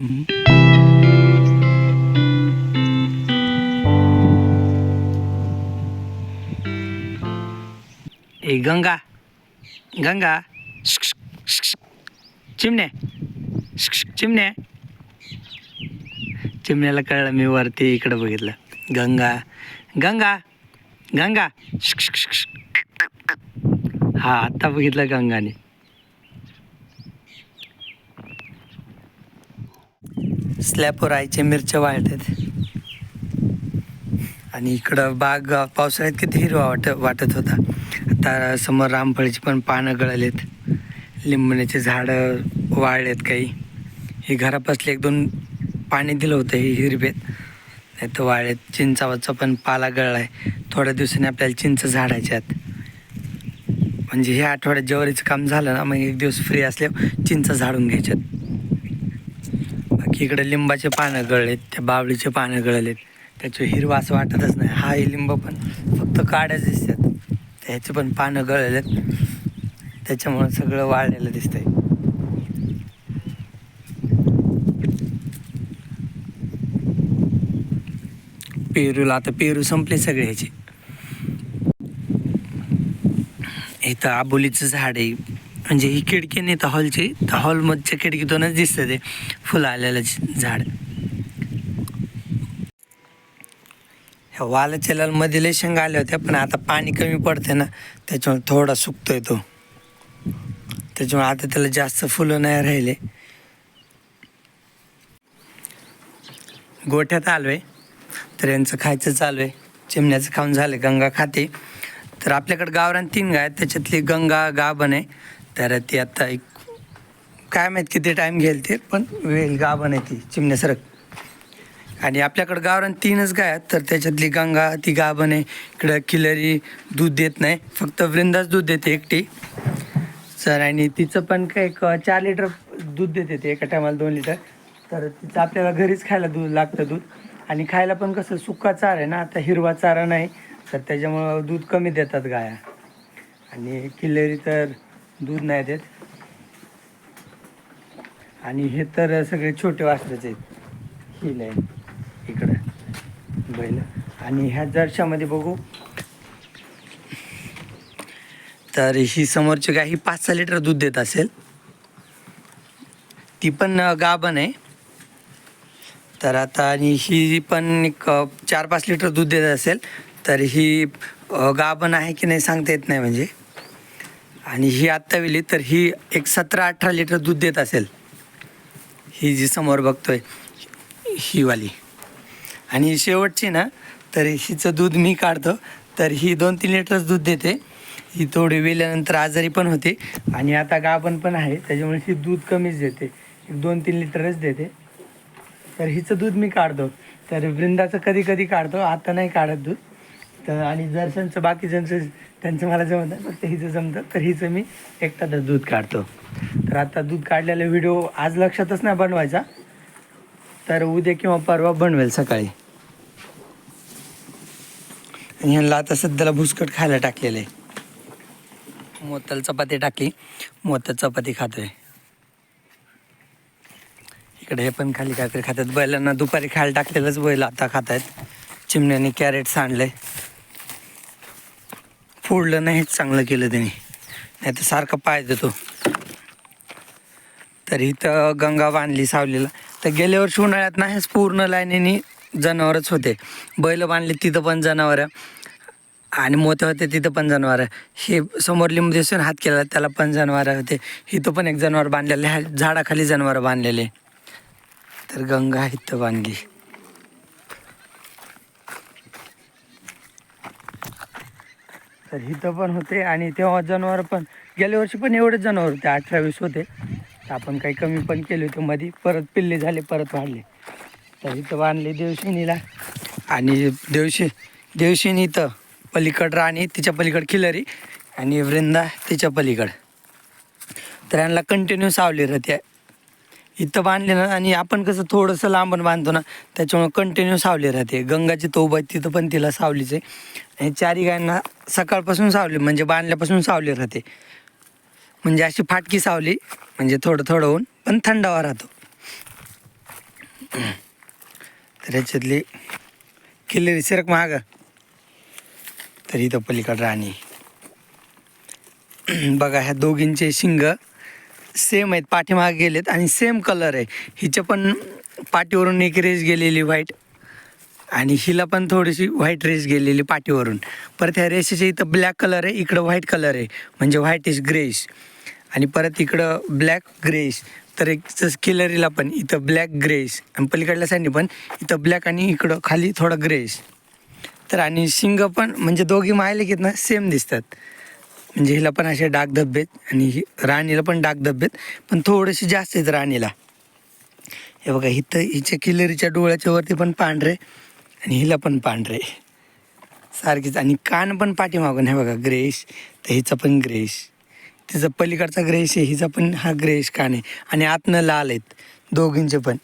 ए गंगा गंगा चिमणे चिमणे चिमण्याला कळलं मी वरती इकडं बघितलं. गंगा गंगा गंगा हा आत्ता बघितलं गंगाने स्लॅपवर आईचे मिरच्या वाळतात आणि इकडं बाग पावसाळ्यात किती हिरवा वाट वाटत होता. आता समोर रामफळीची पण पानं गळालेत. लिंबण्याचे झाडं वाळलेत काही. हे घरापासले एक दोन पाणी दिलं होतं हे हिरवेत. नाही तर वाळलेत. चिंचावाचा पण पाला गळला आहे थोड्या दिवसांनी आपल्याला चिंच झाडायच्यात म्हणजे हे आठवड्यात ज्वारीचं काम झालं ना मग एक दिवस फ्री असल्यावर चिंच झाडून घ्यायच्यात. इकडे लिंबाचे पानं गळलेत त्या बावळीचे पानं गळलेत. त्याचे हिरवा असं वाटतच नाही. हा हे लिंब पण फक्त काड्याच दिसतात. ह्याचे पण पानं गळलेत. त्याच्यामुळं सगळं वाळलेलं दिसतंय. पेरूला आता पेरू संपले सगळे ह्याचे. इथं आबोलीचं झाड आहे. म्हणजे ही खिडकी नाही तर हॉलची तर हॉलमधच्या खिडकीतूनच दिसतं ते फुलं आलेलं झाड. ह्या वालचेलामध्ये लालमध्ये लय शेंगा आल्या होत्या पण आता पाणी कमी पडते ना त्याच्यामुळे थोडा सुकतोय तो. त्याच्यामुळे आता त्याला जास्त फुलं नाही राहिले. गोठ्यात आलो आहे तर यांचं खायचं चालू आहे. चिमण्याचं खाऊन झालं गंगा खाते. तर आपल्याकडे गावरान तीन गाय आहेत त्याच्यातली गंगा गाभण आहे. तर ती आता एक काय माहीत किती टाईम घेईल ते पण वेळ गाभण आहे ती चिमण्यासारखं. आणि आपल्याकडं गावरान तीनच गाय आहेत तर त्याच्यातली गंगा ती गाभण आहे इकडं किलरी दूध देत नाही फक्त वृंदाच दूध देते एकटी. सर आणि तिचं पण काय एक चार लिटर दूध देते ते एका टायमाला दोन लिटर. तर तिचं आपल्याला घरीच खायला दूध लागतं दूध. आणि खायला पण कसं सुका चारा आहे ना आता हिरवा चारा नाही तर त्याच्यामुळं दूध कमी देतात गाया. आणि किल्लेरी तर दूध नाही देत. आणि हे तर सगळे छोटे वासरच आहेत. ही आहे इकडं बैल. आणि ह्या जर्शामध्ये बघू. तर ही समोरची गाय ही पाच सहा लिटर दूध देत असेल. ती पण गाभण आहे. तर आता आणि ही पण एक चार पाच लिटर दूध देत असेल. तर ही गाभण आहे की नाही सांगता येत नाही म्हणजे. आणि ही आत्ता विली तर ही एक सतरा अठरा लिटर दूध देत असेल. ही जी समोर बघतोय ही वाली. आणि शेवटची ना तर हिचं दूध मी काढतो. तर ही दोन तीन लिटरच दूध देते. ही थोडी वेल्यानंतर आजारी पण होते. आणि आता गाभण पण आहे त्याच्यामुळे ही दूध कमीच देते. दोन तीन लिटरच देते. तर हिचं दूध मी काढतो. तर वृंदाचं कधी कधी काढतो. आता नाही काढत दूध. तर आणि जर्शनचं बाकीच्यांचं त्यांचं मला जमत नाही फक्त हिचं जमतं तर हिचं मी एकटा दूध काढतो. तर आता दूध काढलेला व्हिडिओ आज लक्षातच नाही बनवायचा. तर उद्या किंवा परवा बनवेल सकाळी. आणि ह्यांना आता सध्याला भुसकट खायला टाकलेलं आहे. मोतल चपाती टाकली मोतल चपाती खातोय. इकडे हे पण खाली काहीतरी खातात. बैलांना दुपारी खायला टाकलेलंच बैल आता खात आहेत चिमण्याने कॅरेट सांडलंय फोडलं नाही चांगलं केलं त्याने नाही तर सारखं पाय देतो. तर इथं गंगा बांधली सावलीला. तर गेल्या वर्षी उन्हाळ्यात नाहीच पूर्ण लाईनीने जनावरच होते. बैल बांधले तिथं पण जनावरं. आणि मोठे होते तिथं पण जनावरं. हे समोर लिंबू दिसून हात केला त्याला पण जनावरं होते. इथं पण एक जनावर बांधलेले ह्या झाडाखाली जनावरं बांधलेले. तर गंगा इथं बांधली. तर इथं पण होते आणि तेव्हा जनावर पण गेल्या वर्षी पण एवढेच जनावर होते अठरा वीस होते. तर आपण काही कमी पण केले होते मध्ये परत पिल्ले झाले परत वाढले. तर इथं बांधले देवशिनीला. आणि देवशी देवशिनी इथं पलीकड राणी तिच्या पलीकड खिलरी आणि वृंदा तिच्या पलीकड. तर यांना कंटिन्यू सावली राहते. इथं बांधले ना आणि आपण कसं थोडंसं लांबण बांधतो ना त्याच्यामुळे कंटिन्यू सावली राहते. गंगाची तोब आहे तिथं पण तिला सावलीच आहे. हे चारी गायांना सकाळपासून सावली म्हणजे बांधल्यापासून सावली राहते. म्हणजे अशी फाटकी सावली म्हणजे थोडं थोडं होऊन पण थंडावा राहतो. तर याच्यातली किल्लेरी सिरक महाग तर इथं पलीकडं राणी. बघा ह्या दोघींचे शिंग सेम आहेत पाठीमागे गेलेत आणि सेम कलर आहे. हिच्या पण पाठीवरून एक रेस गेलेली व्हाईट आणि हिला पण थोडीशी व्हाईट रेस गेलेली पाठीवरून. परत ह्या रेसेच्या इथं ब्लॅक कलर आहे इकडं व्हाईट कलर आहे म्हणजे व्हाईट इज ग्रेश आणि परत इकडं ब्लॅक ग्रेश तर एक किलरीला पण इथं ब्लॅक ग्रेश आणि पलीकडल्या साईडने पण इथं ब्लॅक आणि इकडं खाली थोडं ग्रेश तर आणि शिंग पण म्हणजे दोघी मायले घेत ना सेम दिसतात. म्हणजे हिला पण असे डाग धब्बेत आहेत आणि ही राणीला पण डाग धब्बेत आहेत पण थोडेसे जास्त आहेत राणीला. हे बघा हिथं हिच्या किलरीच्या डोळ्याच्या वरती पण पांढरे आणि हिला पण पांढरे. सारखीच. आणि कान पण पाठीमागून हे बघा ग्रेश. तर हिचा पण ग्रेश. तिचा पलीकडचा ग्रेश आहे हिचा पण हा ग्रेश कान आहे. आणि आतनं लाल आहेत दोघींचे पण.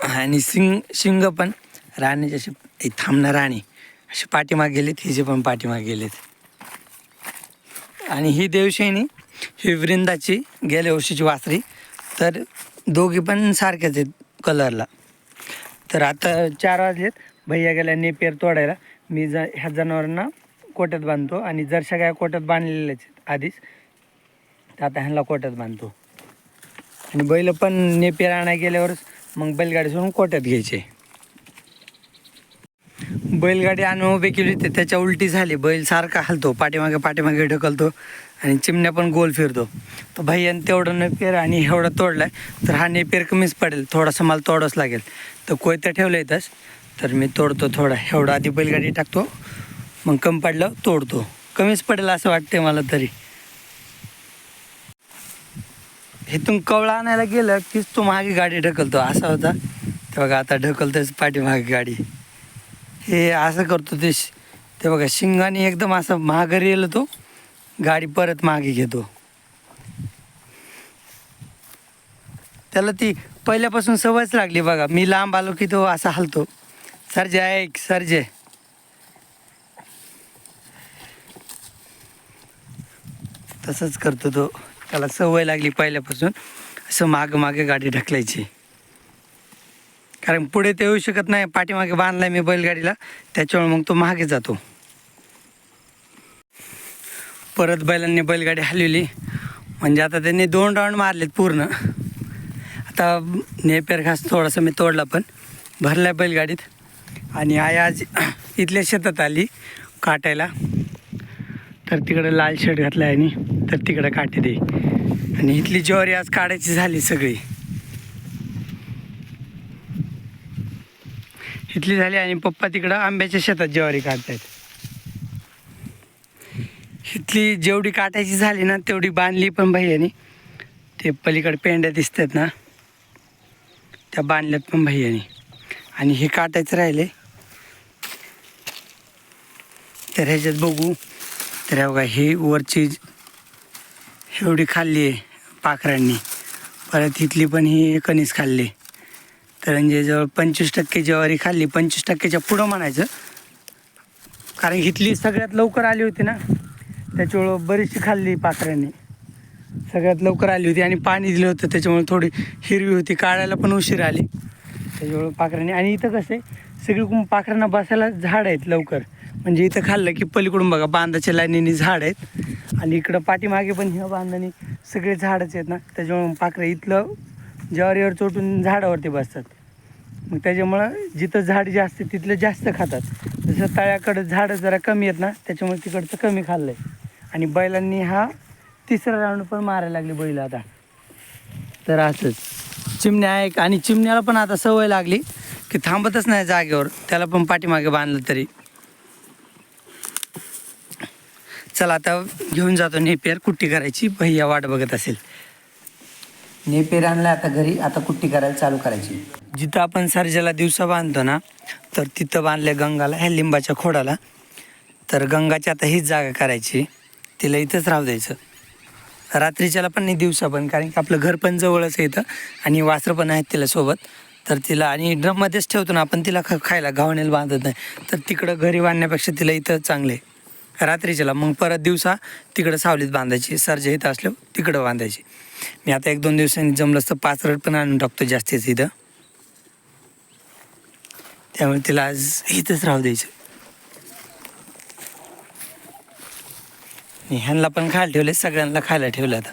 आणि शिंग शिंग पण राणीचे असे थांबणं राणी. असे पाठीमागे गेलेत हिचे पण पाठीमागे गेलेत. आणि ही देवशैनी ही वृंदाची गेल्या वर्षीची वासरी. तर दोघी पण सारख्याच आहेत कलरला. तर आता चार वाजलेत. भैया गेल्या नेपेर तोडायला. मी ज ह्या जनावरांना कोट्यात बांधतो आणि जरशा गाय कोट्यात बांधलेल्याच आहेत आधीच तर आता ह्यांना कोट्यात बांधतो. आणि बैल पण नेपेर आणायला गेल्यावरच मग बैलगाडी सोडून कोट्यात घ्यायचे. बैलगाडी आणून उभी केली होती त्याच्या उलटी झाली. बैल सारखा हलतो पाठीमागे पाठीमागे ढकलतो आणि चिमण्या पण गोल फिरतो. तर भैयाने तेवढं नेपेर आणि एवढा तोडलाय तर हा नेपेर कमीच पडेल थोडासा मला तोडच लागेल. तर कोयत्या ठेवलं येतच तर मी तोडतो थोडा. एवढा आधी बैलगाडी टाकतो मग कमी पडलं तोडतो. कमीच पडेल असं वाटते मला तरी. इथून कवळा आणायला गेलं कीच तो मागे गाडी ढकलतो. असा होता. तेव्हा आता ढकलतोच पाठीमागे गाडी. हे असं करतो ते श- ते बघा शिंगाने एकदम असं महागरी येलं तो गाडी परत मागे घेतो. त्याला ती पहिल्यापासून सवयच लागली बघा मी लांब आलो की तो असा हलतो. सरजे ऐक सरजे. तसंच करतो तो. त्याला सवय लागली पहिल्यापासून असं मागं मागे गाडी ढकलायची. कारण पुढे ते येऊ शकत नाही. पाठीमागे बांधलाय मी बैलगाडीला. त्याच्यामुळे मग तो मागे जातो. परत बैलांनी बैलगाडी हलवली. म्हणजे आता त्यांनी दोन राऊंड मारलेत पूर्ण. आता नेपेर घास थोडासा मी तोडला पण. भरला बैलगाडीत. आणि आई आज इथल्या शेतात आली काटायला. तर तिकडं लाल शर्ट घातला आणि तर तिकडं काटे दे. आणि इथली ज्वारी आज काढायची झाली सगळी. इथली झाली आणि पप्पा तिकडं आंब्याच्या शेतात ज्वारी काढतायत. इथली जेवढी काटायची झाली ना तेवढी बांधली पण भैयानी. ते पलीकडे पेंड्या दिसतात ना त्या बांधल्यात पण भैयानी. आणि हे काटायचं राहिले. तर ह्याच्यात बघू. तर हे बघा ही वरची एवढी खाल्ली आहे पाखरांनी. परत इथली पण ही कणीस खाल्ली. तर म्हणजे जवळ पंचवीस टक्के ज्वारी खाल्ली पंचवीस टक्क्याच्या पुढं म्हणायचं. कारण इथली सगळ्यात लवकर आली होती ना त्याच्यामुळं बरीचशी खाल्ली पाखरांनी सगळ्यात लवकर आली होती आणि पाणी दिलं होतं त्याच्यामुळे थोडी हिरवी होती काढायला पण उशीर आली. त्याच्यामुळं पाखरांनी आणि इथं कसं आहे सगळीकडून पाखरांना बसायला झाड आहेत लवकर. म्हणजे इथं खाल्लं की पलीकडून बघा बांधाच्या लाईनीने झाड आहेत. आणि इकडं पाठीमागे पण ह्या बांधाने सगळे झाडच आहेत ना त्याच्यामुळे पाखरं इथलं ज्वारीवर चोटून झाडावरती बसतात. मग त्याच्यामुळं जिथं झाड जास्त तिथलं जास्त खातात. जसं तळ्याकडं झाडं जरा कमी आहेत ना त्याच्यामुळे तिकडचं कमी खाल्लं आहे आणि बैलांनी हा तिसरा राऊंड पण मारायला लागली बैल आता. तर असंच. चिमण्या आहे आणि चिमण्याला पण आता सवय लागली की थांबतच नाही जागेवर. त्याला पण पाठीमागे बांधलं तरी. चला आता घेऊन जातो नेपेर. कुट्टी करायची. भैया वाट बघत असेल. नेपेर आणलं आता घरी आता कुट्टी करायला चालू करायची. जिथं आपण सर्जाला दिवसा बांधतो ना तर तिथं बांधले गंगाला ह्या लिंबाच्या खोडाला. तर गंगाची आता हीच जागा करायची. तिला इथंच राहू द्यायचं. रात्रीच्याला पण नाही दिवसा पण कारण की आपलं घर पण जवळच आहे इथं आणि वासरं पण आहेत तिला सोबत. तर तिला आणि ड्रममध्येच ठेवतो ना आपण तिला ख खायला घावण्याला बांधत नाही. तर तिकडं घरी बांधण्यापेक्षा तिला इथं चांगले. रात्रीच्याला मग परत दिवसा तिकडं सावलीत बांधायची सर्ज इथं असल्यावर तिकडं बांधायची. मी आता एक दोन दिवसांनी जमलंच तर पाच रड पण आणून टाकतो जास्तीच इथं. त्यामुळे तिला आज इथंच राहू द्यायचं. ह्यांना पण खायला ठेवले सगळ्यांना खायला ठेवलं आता.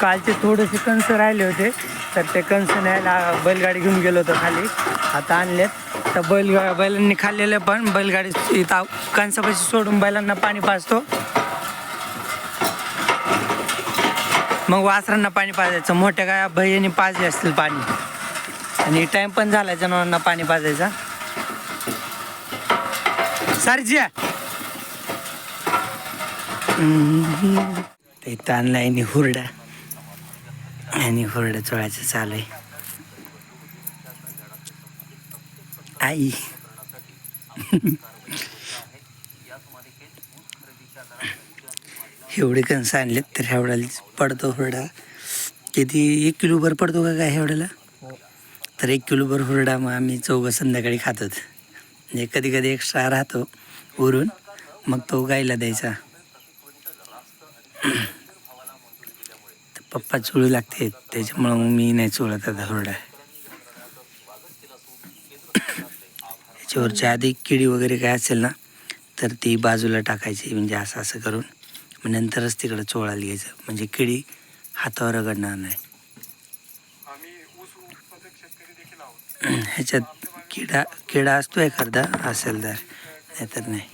कालचे थोडेसे कंस राहिले होते तर ते कंस न्यायला बैलगाडी घेऊन गेलो होतो खाली. आता आणलेत. तर बैल बैलांनी खाल्लेले पण बैलगाडी इथं कणसापाशी सोडून बैलांना पाणी पाजतो. मग वासरांना पाणी पाजायचं. मोठ्या काय भैयानी पाजले असतील पाणी. आणि टाइम पण झाला जनावरांना पाणी पाजायचा. सरजिया. ते ताणला आणि हुरडा. आणि हुरडा चोळायचं चालू आहे. आई. एवढे कणस आणलेत तर एवढ्याला पडतो हुरडा. किती एक किलोभर पडतो का काय एवढ्याला तर एक किलोभर हुरडा मग आम्ही चौघं संध्याकाळी खातो म्हणजे कधी कधी एक्स्ट्रा राहतो उरून मग तो गाईला द्यायचा. तर पप्पा चोळू लागते त्याच्यामुळं मग मी नाही चोळत आता हुरडा. याच्यावरच्या आधी किडी वगैरे काय असेल ना तर ती बाजूला टाकायची म्हणजे असं असं करून. मग नंतरच तिकडं चोळायला घ्यायचं म्हणजे किडी हातावर रगडणार नाही. ह्याच्यात किडा किडा असतो एखादा असेल तर. नाहीतर नाही.